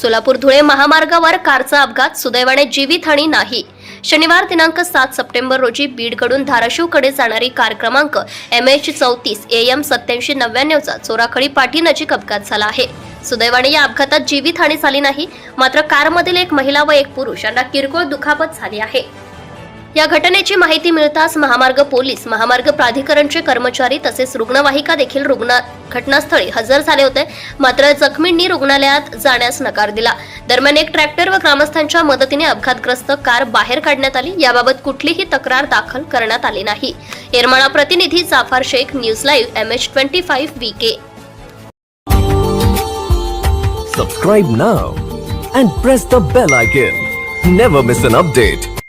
सोलापूर धुळे महामार्गावर कारचा अपघात सुदैवाने जीवितहानी नाही. शनिवार दिनांक सात सप्टेंबर रोजी बीडकडून धाराशिवकडे जाणारी कार क्रमांक एम एच चौतीस ए एम सत्याऐंशी नव्याण्णवचा चोराखळी पाठीनजीक अपघात झाला आहे. सुदैवाने या अपघातात जीवितहानी झाली नाही मात्र कारमधील एक महिला व एक पुरुष यांना किरकोळ दुखापत झाली आहे. या घटनेची माहिती मिळताच महामार्ग पोलीस महामार्ग प्राधिकरणचे कर्मचारी तसेच रुग्णवाहिका देखील रुग्ण घटनास्थळी हजर झाले होते. मात्र जखमींनी रुग्णालयात जाण्यास नकार दिला. दरम्यान एक ट्रॅक्टर व ग्रामस्थांच्या मदतीने अपघातग्रस्त कार बाहेर काढण्यात आली. याबाबत कुठलीही तक्रार दाखल करण्यात आली नाही. येरमाळा प्रतिनिधी Jafar Shaikh news live M H twenty five V K. Subscribe now and press the bell icon. Never miss an update.